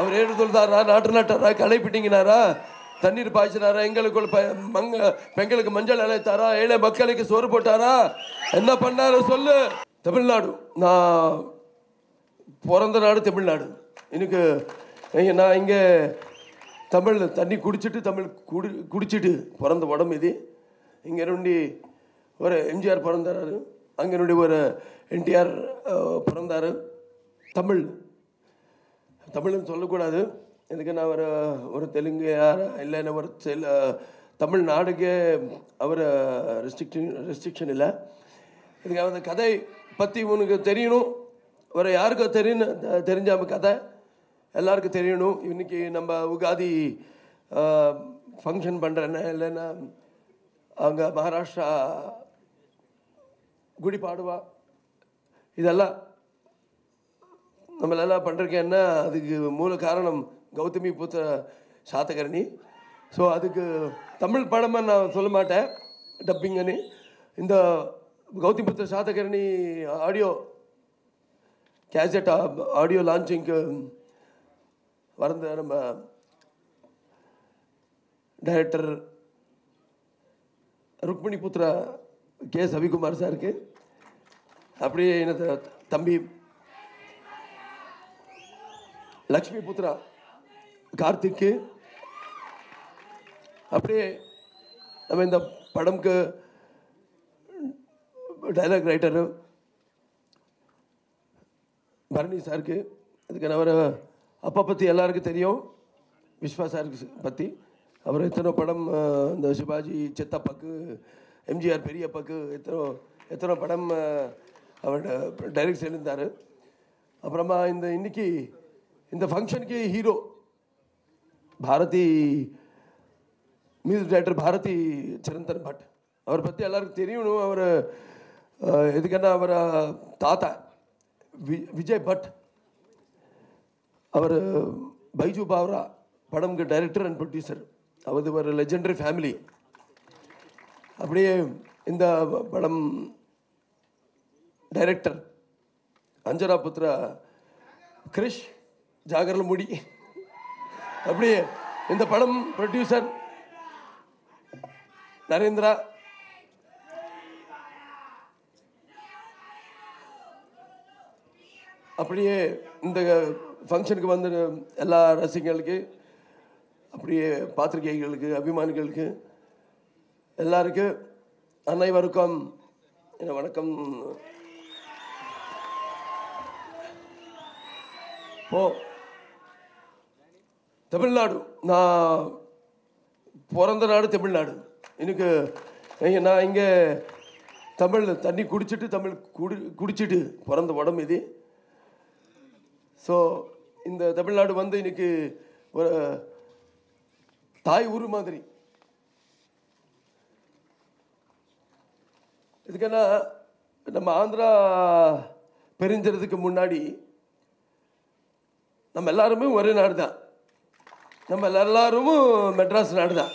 அவர் ஏடு தொழுதாரா நாட்டு நாட்டாரா? களை பிடிங்கினாரா? தண்ணீர் பாய்ச்சினாரா? எங்களுக்கு மங்க பெண்களுக்கு மஞ்சள் அழைத்தாரா ஏழை மக்களுக்கு சோறு போட்டாரா? என்ன பண்ணாரு சொல்லு. தமிழ்நாடு. நான் பிறந்த நாடு தமிழ்நாடு. எனக்கு நான் இங்கே தமிழ் தண்ணி குடிச்சிட்டு தமிழ் குடி குடிச்சிட்டு பிறந்த உடம்பு இது. இங்கே நொண்டி ஒரு எம்ஜிஆர் பிறந்தாரு. அங்கே நொண்டி ஒரு என்டிஆர் பிறந்தார். தமிழ். தமிழ்னு சொல்லக்கூடாது. எதுக்கு நான் ஒரு ஒரு தெலுங்கு யார் இல்லைன்னா ஒரு செல் தமிழ்நாடுக்கே அவர் ரெஸ்ட்ரிக்ஷன் ரெஸ்ட்ரிக்ஷன் இல்லை. இதுக்கு அந்த கதை பற்றி உனக்கு தெரியணும். வேறு யாருக்கும் தெரியணும் தெ- தெரிஞ்ச கதை எல்லாருக்கும் தெரியணும். இன்றைக்கி நம்ம உகாதி ஃபங்க்ஷன் பண்ணுறேன்னு இல்லைன்னா அங்கே மகாராஷ்டிரா குடி பாடுவா இதெல்லாம் நம்மளெல்லாம் பண்ணுறதுக்கு என்ன? அதுக்கு மூல காரணம் கௌதமி புத்திர சாத்தகரணி. ஸோ அதுக்கு தமிழ் படமாக நான் சொல்ல மாட்டேன். டப்பிங்கன்னு இந்த Gautami Putra Satakarni audio cassette audio லான்ச்சிங்க்கு வரந்த நம்ம டைரக்டர் ருக்மிணி புத்திரா கே. சவிகுமார் சாருக்கு. அப்படியே எனது தம்பி லக்ஷ்மி புத்ரா கார்த்திக்கு. அப்படியே நம்ம இந்த படம்க்கு டைலாக் ரைட்டரு பரணி சாருக்கு அதுக்கு அவர் அப்பா பற்றி எல்லாருக்கும் தெரியும். விஸ்வா சாருக்கு பற்றி அவர் எத்தனை படம் இந்த சிவாஜி சித்தப்பாக்கு எம்ஜிஆர் பெரியப்பாக்கு எத்தனோ எத்தனை படம் அவர் டைரக்ட் செய்திருந்தார் அப்புறமா இந்த இன்னைக்கு இந்த ஃபங்க்ஷனுக்கு hero Bharathi music director Bharathi Chirantan Bhatt அவரை பற்றி எல்லாருக்கும் தெரியணும். அவர் எதுக்கன்னா அவர் தாத்தா வி விஜய் பட். அவர் பைஜு பாவ்ரா படம்க்கு டைரக்டர் அண்ட் ப்ரொடியூசர் அவரது ஒரு லெஜெண்டரி ஃபேமிலி அப்படியே இந்த படம் டைரக்டர் அஞ்சனா புத்ரா கிரிஷ் ஜாகரில் மூடி. அப்படியே இந்த படம் ப்ரொடியூசர் நரேந்திரா. அப்படியே இந்த ஃபங்க்ஷனுக்கு வந்த எல்லா ரசிகர்களுக்கு அப்படியே பாத்திரிகைகளுக்கு அபிமானிகளுக்கு எல்லாருக்கும் அனைவருக்கும் என்ன வணக்கம். ஓ தமிழ்நாடு. நான் பிறந்த நாடு தமிழ்நாடு. எனக்கு நான் இங்கே தமிழ் தண்ணி குடிச்சிட்டு தமிழ் குடி குடிச்சிட்டு பிறந்த உடம்பு இது. ஸோ இந்த தமிழ்நாடு வந்து இன்னைக்கு ஒரு தாய் ஊர் மாதிரி. இதுக்கென்னா நம்ம ஆந்திரா பிரிஞ்சதுக்கு முன்னாடி நம்ம எல்லாருமே ஒரே நாடு தான் நம்ம எல்லாரும் மெட்ராஸ் நாடு தான்.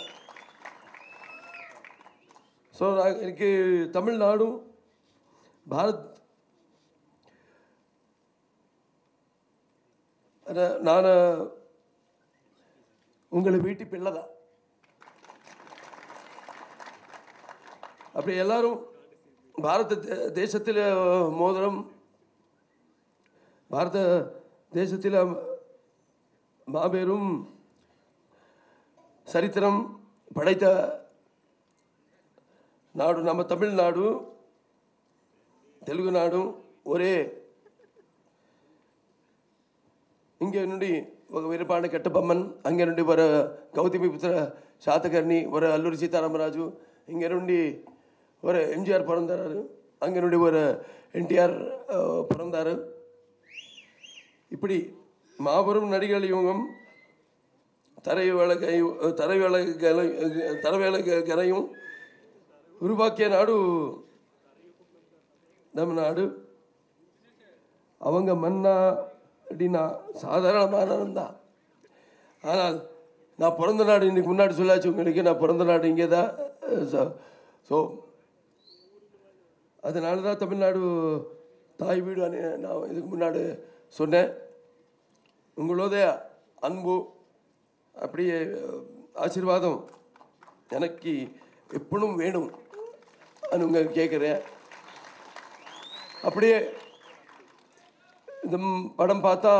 ஸோ எனக்கு தமிழ்நாடும் பாரத் நான் உங்களை வீட்டு பிள்ளை தான். அப்படி எல்லாரும் பாரத தே- தேசத்தில் மோதிரம் பாரத தேசத்தில் மாபெரும் சரித்திரம் படைத்த நாடு நம்ம தமிழ்நாடு తెలుగు నాడు ఒరే ఇంకే నుండి ఒక వీరపాండ కట్టబొమ్మన్ అంగే నుండి ఒక గౌతమి పుత్ర శాతకర్ణి ஒரு అల్లూరి సీతారామరాజు ఇంగే నుండి ஒரு எம்ஜிஆர் பிறந்தாரு அங்கே నుండి ஒரு என்டிஆர் பிறந்தாரு இப்படி மாபெரும் நடிகர்கள் இவங்க தரை வேலை தரை வேலை தரவேலை கரையும் உருவாக்கிய நாடு நம் நாடு. அவங்க மன்னா அப்படின்னா சாதாரணமான தான் ஆனால் நான் பிறந்த நாடு இன்றைக்கி முன்னாடி சொல்லாச்சு உங்களுக்கு. நான் பிறந்த நாடு இங்கே தான் ஸோ அதனால தான் தமிழ்நாடு தாய் வீடு நான் இதுக்கு முன்னாடி சொன்னேன். உங்களோட அன்பு அப்படியே ஆசீர்வாதம் எனக்கு எப்பணும் வேணும். உங்க கேட்குறேன். அப்படியே இந்த படம் பார்த்தா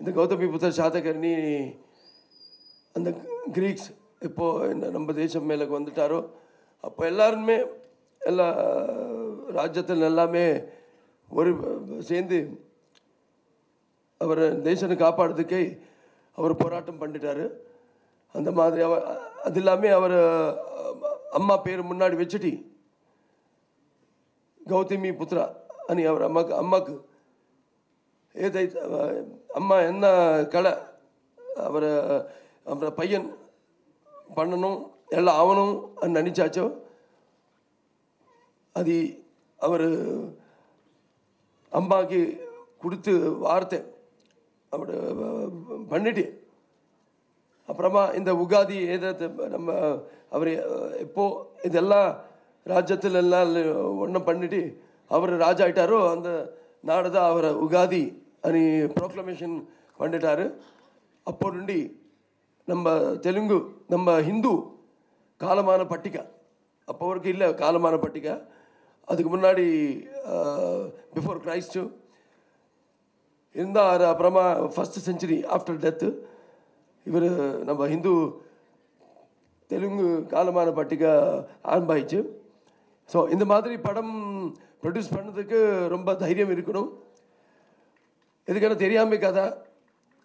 இந்த கௌதமி புத்தர் சாதகர்ணி அந்த கிரீக்ஸ் இப்போது நம்ம தேசம் மேலே வந்துட்டாரோ அப்போ எல்லாருமே எல்லா ராஜ்யத்தில் எல்லாமே ஒரு சேர்ந்து அவரை தேசனை காப்பாடுறதுக்கே அவர் போராட்டம் பண்ணிட்டாரு அந்த மாதிரி அவர் அது இல்லாமல் அவர் அம்மா பேர் முன்னாடி வச்சுட்டு గౌతమి పుత్ర అని అవర అమ్మకు అమ్మకు ఏదైతే అమ్మ என்ன கலை அவரை அவரை பையன் பண்ணணும் எல்லாம் ஆகணும் நினச்சாச்சோ அது அவர் அம்மாக்கு கொடுத்து வார்த்தை அவர் பண்ணிட்டு அப்புறமா இந்த உகாதி ஏதாவது நம்ம அவர் எப்போ இதெல்லாம் ராஜ்யத்தில் எல்லாம் ஒன்றும் பண்ணிட்டு அவர் ராஜா ஆயிட்டாரோ அந்த நாடு தான் அவரை உகாதி అని ப்ரோக்ளமேஷன் பண்ணிட்டாரு அப்போ నుండి நம்ம தெலுங்கு நம்ம ஹிந்து காலமான பட்டிகை அப்போ வரைக்கும் இல்லை காலமான பட்டிகை அதுக்கு முன்னாடி பிஃபோர் கிரைஸ்ட்டு இருந்தார். அப்புறமா ஃபஸ்ட் செஞ்சுரி ஆஃப்டர் டெத்து இவர் நம்ம ஹிந்து தெலுங்கு காலமான பட்டிக்க ஆரம்பாயிச்சு ஸோ இந்த மாதிரி படம் ப்ரொடியூஸ் பண்ணதுக்கு ரொம்ப தைரியம் இருக்கணும். எதுக்கான தெரியாமல் கதை.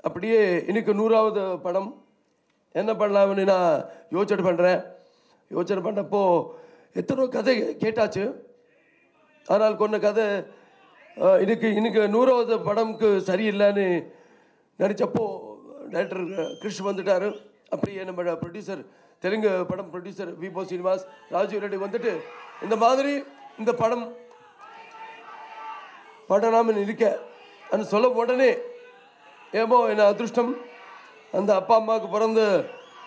அப்படியே இன்றைக்கு நூறாவது படம். என்ன பண்ணலாம்னு நான் யோசனை பண்ணுறேன் யோசனை பண்ணப்போ எத்தனோ கதை கேட்டாச்சு. ஆனால் கொன்ன கதை இதுக்கு இன்னைக்கு நூறாவது படம்க்கு சரியில்லைன்னு நினச்சப்போ டைரக்டர் கிருஷ்ண வந்துட்டார். அப்படியே நம்ம ப்ரொடியூசர் தெலுங்கு படம் ப்ரொடியூசர் விபோ சீனிவாஸ் ராஜீவ் ரெட்டி வந்துட்டு இந்த மாதிரி இந்த படம் படலாம்னு இருக்க. అని சொல்ல உடனே ஏமோ என்ன அதிருஷ்டம்? அந்த அப்பா அம்மாவுக்கு பிறந்து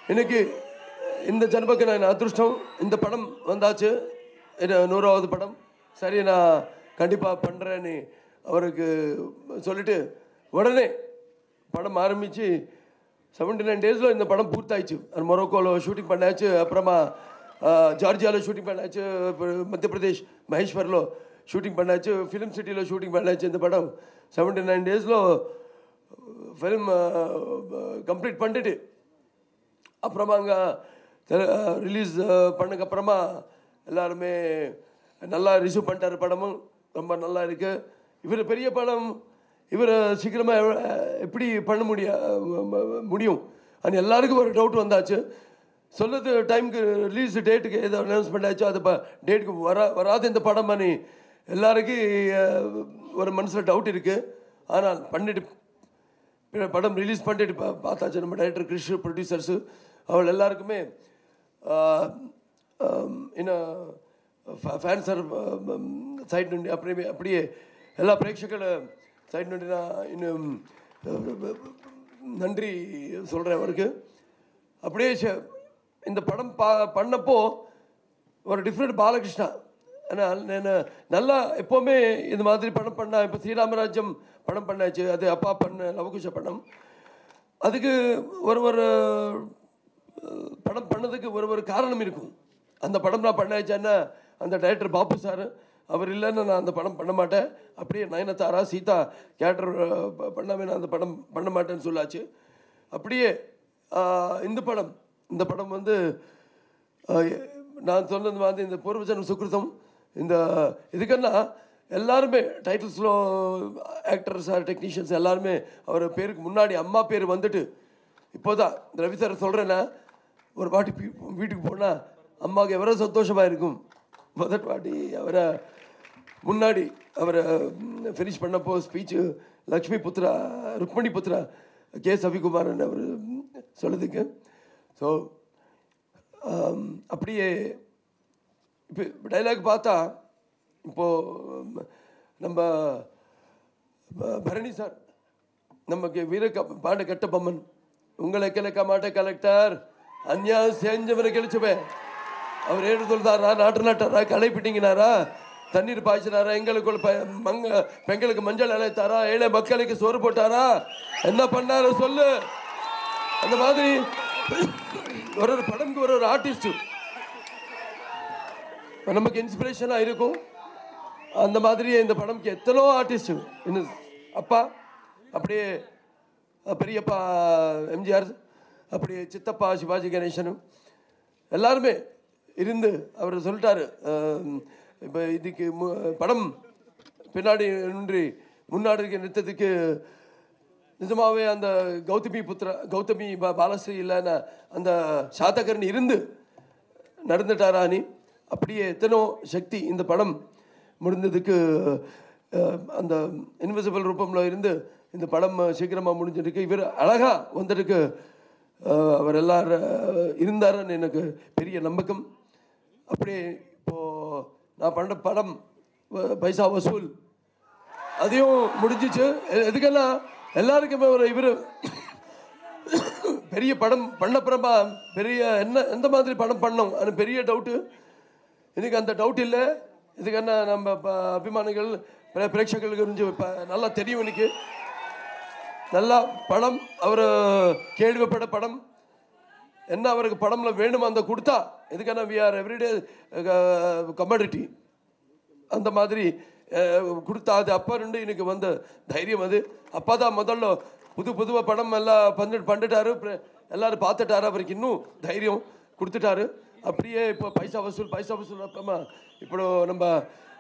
இன்னைக்கு இந்த ஜென்மக்கு நான் அதிருஷ்டம்? இந்த படம் வந்தாச்சு. என்ன நூறாவது படம். சரி நான் கண்டிப்பாக பண்ணுறேன்னு அவருக்கு சொல்லிட்டு உடனே படம் ஆரம்பித்து செவன்டி நைன் டேஸில் இந்த படம் பூர்த்தாயிடுச்சு. அது மொரோக்கோவில் ஷூட்டிங் பண்ணாச்சு அப்புறமா ஜார்ஜியாவில் ஷூட்டிங் பண்ணாச்சு அப்புறம் மத்திய பிரதேஷ் மகேஷ்வரில் ஷூட்டிங் பண்ணாச்சு ஃபிலிம் சிட்டியில் ஷூட்டிங் பண்ணாச்சு இந்த படம். செவன்டி நைன் டேஸில் ஃபிலிம் கம்ப்ளீட் பண்ணிட்டு அப்புறமா அங்கே ரிலீஸ் பண்ணக்கப்புறமா எல்லாருமே நல்லா ரிசீவ் பண்ணிட்டார் படமும். ரொம்ப நல்லா இருக்குது இவர் பெரிய படம் இவர் சீக்கிரமாக எப்படி பண்ண முடிய முடியும்? அது எல்லாருக்கும் ஒரு டவுட் வந்தாச்சு. சொல்லுது டைமுக்கு ரிலீஸ் டேட்டுக்கு ஏதோ அனௌன்ஸ்மெண்ட் ஆச்சோ அது டேட்டுக்கு வர வராது இந்த படம் பண்ணி எல்லாருக்கும் ஒரு மனசில் டவுட் இருக்குது ஆனால் பண்ணிட்டு படம் ரிலீஸ் பண்ணிட்டு பா பார்த்தாச்சு. நம்ம டைரக்டர் கிருஷ்ண ப்ரொடியூசர்ஸு அவள் எல்லாருக்குமே இன்னும் ఫ్యాన్ సార్ సైడ్ నుండి అప్పుడే అప్పుడే எல்லா ప్రేక్షకుల సైడ్ నుండి நான் இன்னும் நன்றி சொல்கிறேன் அவருக்கு அப்படியே ச- இந்த படம் பா பண்ணப்போ ஒரு டிஃப்ரெண்ட் பாலகிருஷ்ணா ஆனால் நான் நல்லா எப்போவுமே இந்த மாதிரி படம் பண்ணா இப்போ ஸ்ரீராமராஜ்யம் படம் பண்ணாச்சு அது அப்பா பண்ண லவகுஷ படம் அதுக்கு ஒரு ஒரு அஹ், படம் பண்ணதுக்கு ஒரு ஒரு காரணம் இருக்கும் அந்த படம் நான் பண்ணாச்சேன்னா அந்த டைரக்டர் பாபு சார் அவர் இல்லைன்னு நான் அந்த படம் பண்ண மாட்டேன். அப்படியே நயனத்தாரா சீதா கேரக்டர் பண்ணாமே நான் அந்த படம் பண்ண மாட்டேன்னு சொல்லாச்சு. அப்படியே இந்த படம் இந்த படம் வந்து நான் சொன்னது மாதிரி இந்த பூர்வஜன சுக்கிருதம் இந்த இதுக்கென்னா எல்லாருமே டைட்டில்ஸில் ஆக்டர்ஸ் டெக்னீஷியன்ஸ் எல்லாருமே அவர் பேருக்கு முன்னாடி அம்மா பேர் வந்துட்டு இப்போதான் இந்த ரவி சார் சொல்கிறேன்னா ஒரு வாட்டி வீட்டுக்கு போனால் அம்மாவுக்கு எவ்வளோ சந்தோஷமாக இருக்கும். முதல் வாட்டி அவரை முன்னாடி அவரை ஃபினிஷ் பண்ணப்போ ஸ்பீச்சு லக்ஷ்மி புத்ரா ருக்மணி புத்ரா கே. சவிகுமாரன் அவர் சொல்லுதுக்கு ஸோ அப்படியே இப்போ டைலாக் பார்த்தா இப்போது நம்ம பரணி சார் நமக்கு வீர க- பாண்ட கட்டபொம்மன் உங்களை கிழக்க மாட்ட கலெக்டர் அந்நியாயம் செஞ்சவனை கிழிச்சுவேன். அவர் ஏடு சொல்றாரா நாட்டு நாட்டாரா? களைப்பிட்டீங்கனாரா தண்ணீர் பாய்ச்சினாரா? எங்களுக்கு ப- மங்க பெண்களுக்கு மஞ்சள் அழைத்தாரா ஏழை மக்களுக்கு சோறு போட்டாரா? என்ன பண்ணாரு சொல்லு. அந்த மாதிரி ஒரு ஒரு படம்க்கு ஒரு ஒரு ஆர்டிஸ்ட் நமக்கு இன்ஸ்பிரேஷனாக இருக்கும். அந்த மாதிரி இந்த படம்க்கு எத்தனோ ஆர்டிஸ்ட் என்ன அப்பா அப்படியே பெரியப்பா எம்ஜிஆர் அப்படியே சித்தப்பா சிவாஜி கணேசனும் எல்லாருமே இருந்து அவர் சொல்லிட்டாரு இப்போ இதுக்கு மு- படம் பின்னாடி நின்று முன்னாடி இருக்க நிறுத்தத்துக்கு நிஜமாகவே அந்த கௌதமி புத்திர கௌதமி பா- பாலஸ்ரீ இல்லைன்னு அந்த சாத்தகரன் இருந்து நடந்துட்டாரானி அப்படியே எத்தனோ சக்தி இந்த படம் முடிந்ததுக்கு அந்த இன்விசிபிள் ரூபமில் இருந்து இந்த படம் சீக்கிரமாக முடிஞ்சிருக்கு இவர் அழகாக வந்ததுக்கு அவர் எல்லாரும் இருந்தாருன்னு எனக்கு பெரிய நம்பக்கம். அப்படி இப்போது நான் பண்ண படம் பைசா வசூல். அதையும் முடிஞ்சிச்சு. எ- எதுக்கெல்லாம்? எல்லாருக்குமே ஒரு இவர். பெரிய படம் பண்ணப்புறமா பெரிய என்ன எந்த மாதிரி படம் பண்ணோம்? அது பெரிய டவுட்டு எனக்கு அந்த டவுட் இல்லை. இதுக்கான நம்ம ப- அபிமானிகள் பிரேட்சகர்களுக்கு இருந்து இப்போ நல்லா தெரியும் எனக்கு நல்லா படம் அவர் கேள்விப்பட்ட படம். என்ன அவருக்கு படம்ல வேணுமோ அந்த கொடுத்தா? இதுக்கான வி ஆர் எவ்ரிடே கமாடிட்டி அந்த மாதிரி uh, கொடுத்தா அது அப்பா ரெண்டு எனக்கு வந்த தைரியம் அது. அப்பா தான் முதல்ல புது புதுவாக படம் எல்லாம் பண்ணி பண்ணிட்டாரு அப்புறம் பார்த்துட்டாரு அவருக்கு இன்னும் தைரியம் கொடுத்துட்டாரு. அப்படியே இப்போ பைசா வசூல் பைசா வசூல் அப்புறமா இப்போ நம்ம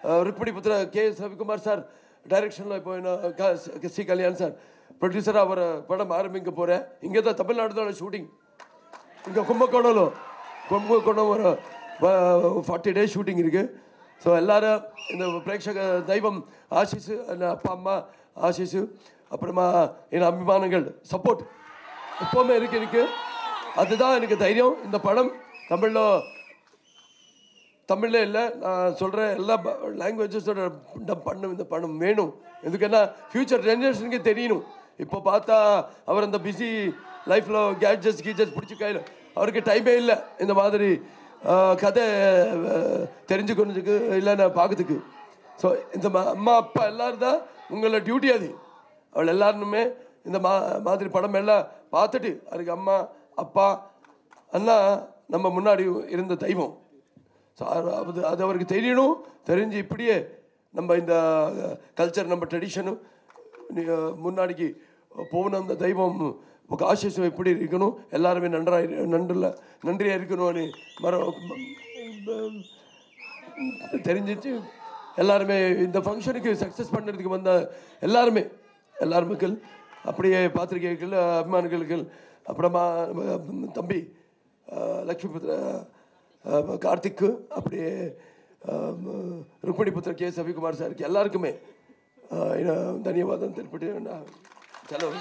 uh, ருக்மிணி புத்திர கே எஸ் ரவிக்குமார் சார் டைரக்ஷனில் இப்போ என்ன சி கல்யாண் சார் ப்ரொடியூசராக அவர் படம் ஆரம்பிக்க போகிறேன் இங்கே தான் தமிழ்நாடு தான் ஷூட்டிங் இங்கே கும்பகோணம்ல கொண்டு ஒரு ஃபார்ட்டி டேஸ் ஷூட்டிங் இருக்குது ஸோ எல்லாரும் இந்த பிரேட்சக தெய்வம் ஆசிஸு என் அப்பா அம்மா ஆசிஸு அப்புறமா என் அபிமானங்கள் சப்போர்ட் எப்போவுமே இருக்கு எனக்கு அதுதான் எனக்கு தைரியம். இந்த படம் தமிழில் தமிழில் இல்லை. நான் சொல்கிறேன் எல்லா லாங்குவேஜஸோட பண்ணும் இந்த படம் வேணும். எதுக்குன்னா ஃப்யூச்சர் ஜென்ரேஷனுக்கு தெரியணும். இப்போ பார்த்தா அவர் அந்த பிஸி லைஃப்பில் கேட்ஜெட்ஸ் கீஜஸ் பிடிச்சி கையில் அவருக்கு டைமே இல்லை. இந்த மாதிரி கதை ஆஹ், தெரிஞ்சுக்கணுதுக்கு இல்லைன்னா பார்க்கறதுக்கு ஸோ இந்த அம்மா அப்பா எல்லோரும் தான் உங்களோட டியூட்டி அது. அவள் எல்லாருமே இந்த மா மாதிரி படம் எல்லாம் பார்த்துட்டு அதுக்கு அம்மா அப்பா அண்ணா நம்ம முன்னாடி இருந்த தெய்வம். ஸோ அது அது அவருக்கு தெரியணும். தெரிஞ்சு இப்படியே நம்ம இந்த கல்ச்சர் நம்ம ட்ரெடிஷனும் முன்னாடிக்கு போகணும் அந்த தெய்வம் உங்கள் ஆசிஷம் எப்படி இருக்கணும்? எல்லாருமே நன்றாக நன்றில் நன்றியாக இருக்கணும்னு மர தெரிஞ்சிச்சு. எல்லாருமே இந்த ஃபங்க்ஷனுக்கு சக்ஸஸ் பண்ணுறதுக்கு வந்த எல்லாருமே எல்லார் மக்கள் அப்படியே பாத்திரிகைகள் அபிமானிகள் அப்புறமா தம்பி லக்ஷ்மி புத்திர கார்த்திக்கு அப்படியே அஹ், ருக்மிணி புத்திர கே. சவிகுமார் சாருக்கு எல்லாருக்குமே தன்யவாதம் தெரிவிட்டு செலவு.